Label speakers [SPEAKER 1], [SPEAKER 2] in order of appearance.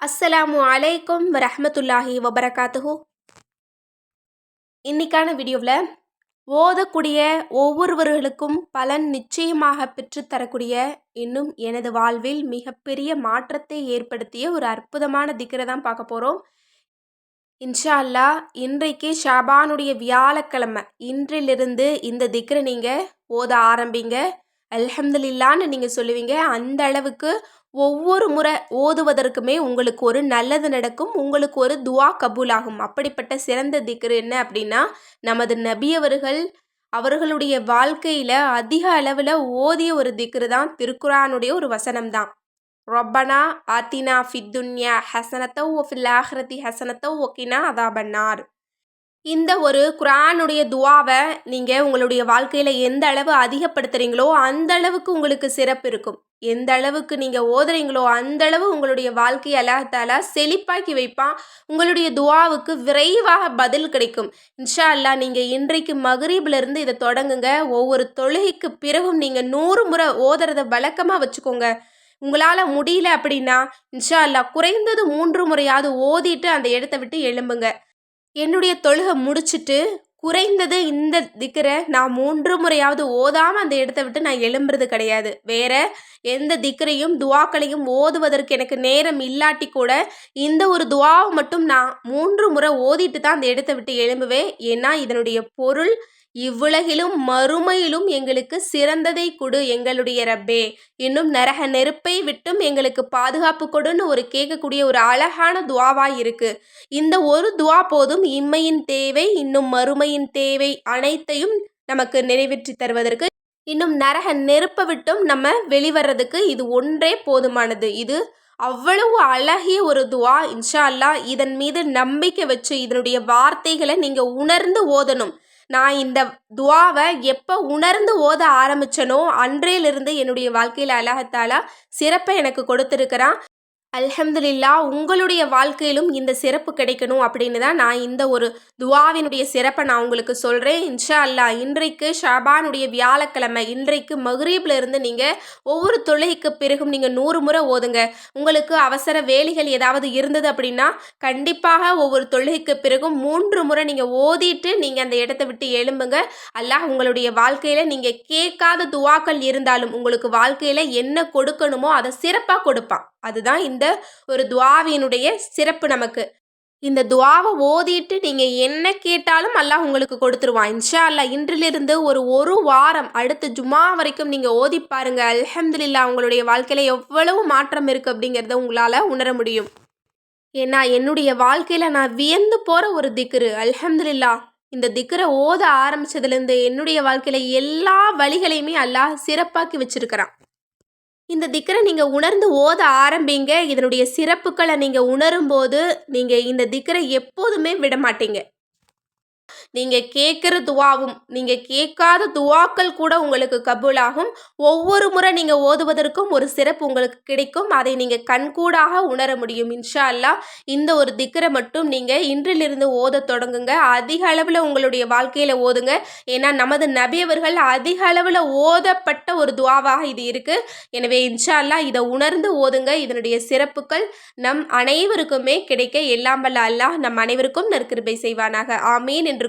[SPEAKER 1] அஸ்ஸலாமு அலைக்கும் வரஹ்மத்துல்லாஹி வபரகாத்துஹு. இன்னைக்கான வீடியோவில் ஓதக்கூடிய ஒவ்வொருவர்களுக்கும் பலன் நிச்சயமாக பெற்றுத்தரக்கூடிய இன்னும் எனது வாழ்வில் மிகப்பெரிய மாற்றத்தை ஏற்படுத்திய ஒரு அற்புதமான திக்கரை தான் பார்க்க போகிறோம் இன்ஷா அல்லாஹ் இன்றைக்கு ஷாபானுடைய வியாழக்கிழமை. இன்றிலிருந்து இந்த திக்கரை நீங்கள் ஓத ஆரம்பிங்க. அல்ஹம்துலில்லான்னு நீங்கள் சொல்லுவீங்க. அந்த அளவுக்கு ஒவ்வொரு முறை ஓதுவதற்குமே உங்களுக்கு ஒரு நல்லது நடக்கும். உங்களுக்கு ஒரு துவா கபூலாகும். அப்படிப்பட்ட சிறந்த திக்ரு என்ன அப்படின்னா நமது நபியவர்கள் அவர்களுடைய வாழ்க்கையில் அதிக அளவில் ஓதிய ஒரு திக்ரு தான் திருக்குரானுடைய ஒரு வசனம் தான் ரொப்பனா ஆத்தினா ஃபித்துன்யா ஹசனத்தோ ஓ ஃபில் ஆஹ்ரதி ஹசனத்தோ ஒக்கினா அதாபன்னார். இந்த ஒரு குரானுடைய துவாவை நீங்கள் உங்களுடைய வாழ்க்கையில் எந்த அளவு அதிகப்படுத்துகிறீங்களோ அந்த அளவுக்கு உங்களுக்கு சிறப்பு இருக்கும். எந்த அளவுக்கு நீங்கள் ஓதுறீங்களோ அந்த அளவு உங்களுடைய வாழ்க்கையை அல்லாஹால செழிப்பாக்கி வைப்பான். உங்களுடைய துவாவுக்கு விரைவாக பதில் கிடைக்கும். இன்ஷா அல்லா நீங்கள் இன்றைக்கு மகரீபிலிருந்து இதை தொடங்குங்க. ஒவ்வொரு தொழுகைக்கு பிறகும் நீங்கள் நூறு முறை ஓதுறதை வழக்கமாக வச்சுக்கோங்க. உங்களால் முடியல அப்படின்னா இன்ஷா அல்லா குறைந்தது மூன்று முறையாவது ஓதிட்டு அந்த இடத்த விட்டு எழும்புங்க. என்னுடைய தொழுகை முடிச்சுட்டு குறைந்தது இந்த திக்கரை நான் மூன்று முறையாவது ஓதாமல் அந்த இடத்த விட்டு நான் எழும்புறது கிடையாது. வேற எந்த திக்கரையும் துவாக்களையும் ஓதுவதற்கு எனக்கு நேரம் இல்லாட்டி கூட இந்த ஒரு துவாவை மட்டும் நான் மூன்று முறை ஓதிட்டு தான் அந்த இடத்த விட்டு எழும்புவேன். ஏன்னா இதனுடைய பொருள் இவ்வுலகிலும் மறுமையிலும் எங்களுக்கு சிறந்ததை கொடு எங்களுடைய ரப்பே. இன்னும் நரக நெருப்பை விட்டும் எங்களுக்கு பாதுகாப்பு கொடுன்னு ஒரு கேட்கக்கூடிய ஒரு அழகான துவாவாக இருக்குது இந்த ஒரு துவா போதும் இம்மையின் தேவை இன்னும் மறுமையின் தேவை அனைத்தையும் நமக்கு நிறைவேற்றி தருவதற்கு. இன்னும் நரக நெருப்பை விட்டும் நம்ம வெளிவர்றதுக்கு இது ஒன்றே போதுமானது. இது அவ்வளவு அழகிய ஒரு துவா. இன்ஷா அல்லா இதன் மீது நம்பிக்கை வச்சு இதனுடைய வார்த்தைகளை நீங்கள் உணர்ந்து ஓதணும். நான் இந்த துவாவை எப்போ உணர்ந்து ஓத ஆரம்பித்தனோ அன்றையிலிருந்து என்னுடைய வாழ்க்கையில் அல்லாஹத்தாலா சிறப்பை எனக்கு கொடுத்துருக்கிறான். அல்ஹம்துலில்லா உங்களுடைய வாழ்க்கையிலும் இந்த சிறப்பு கிடைக்கணும் அப்படின்னு தான் நான் இந்த ஒரு துவாவினுடைய சிறப்பை நான் உங்களுக்கு சொல்கிறேன் இன்ஷா அல்லா இன்றைக்கு ஷபானுடைய வியாழக்கிழமை இன்றைக்கு மஹ்ரீப்ல இருந்து நீங்கள் ஒவ்வொரு தொழுகைக்கு பிறகும் நீங்கள் நூறு முறை ஓதுங்க. உங்களுக்கு அவசர வேலைகள் ஏதாவது இருந்தது அப்படின்னா கண்டிப்பாக ஒவ்வொரு தொழுகைக்கு பிறகும் மூன்று முறை நீங்கள் ஓதிட்டு நீங்கள் அந்த இடத்த விட்டு எழும்புங்க. அல்லாஹ் உங்களுடைய வாழ்க்கையில் நீங்கள் கேட்காத துவாக்கள் இருந்தாலும் உங்களுக்கு வாழ்க்கையில் என்ன கொடுக்கணுமோ அதை சிறப்பாக கொடுப்பான். அதுதான் இந்த ஒரு துவாவினுடைய சிறப்பு நமக்கு. இந்த துவாவை ஓதிட்டு நீங்கள் என்ன கேட்டாலும் அல்லாஹ் உங்களுக்கு கொடுத்துருவான். இன்ஷா அல்லா இன்றிலிருந்து ஒரு ஒரு வாரம் அடுத்த ஜுமா வரைக்கும் நீங்கள் ஓதி பாருங்க. அல்ஹம்துலில்லா உங்களுடைய வாழ்க்கையில் எவ்வளவு மாற்றம் இருக்குது அப்படிங்கிறத உங்களால் உணர முடியும். ஏன்னா என்னுடைய வாழ்க்கையில் நான் வியந்து போகிற ஒரு திக்ரு அல்ஹம்துலில்லா இந்த திக்கரை ஓத ஆரம்பித்ததுலேருந்து என்னுடைய வாழ்க்கையில் எல்லா வழிகளையுமே அல்லாஹ் சிறப்பாக்கி வச்சுருக்கிறான். இந்த திக்கரை நீங்கள் உணர்ந்து ஓத ஆரம்பிங்க. இதனுடைய சிறப்புகளை நீங்கள் உணரும்போது நீங்கள் இந்த திக்கரை எப்போதுமே விட மாட்டீங்க நீங்கள் கேட்குற துவாவும் நீங்கள் கேட்காத துவாக்கள் கூட உங்களுக்கு கபூலாகும். ஒவ்வொரு முறை நீங்கள் ஓதுவதற்கும் ஒரு சிறப்பு உங்களுக்கு கிடைக்கும். அதை நீங்கள் கண்கூடாக உணர முடியும். இன்ஷா அல்லா இந்த ஒரு திக்கரை மட்டும் நீங்கள் இன்றிலிருந்து ஓத தொடங்குங்க. அதிக அளவில் உங்களுடைய வாழ்க்கையில் ஓதுங்க. ஏன்னா நமது நபியவர்கள் அதிக அளவில் ஓதப்பட்ட ஒரு துவாவாக இது இருக்குது எனவே இன்ஷா அல்லா இதை உணர்ந்து ஓதுங்க. இதனுடைய சிறப்புகள் நம் அனைவருக்குமே கிடைக்க. எல்லாம் வல்ல அல்லாஹ் நம் அனைவருக்கும் நற்கிருபை செய்வானாக. ஆமீன் என்று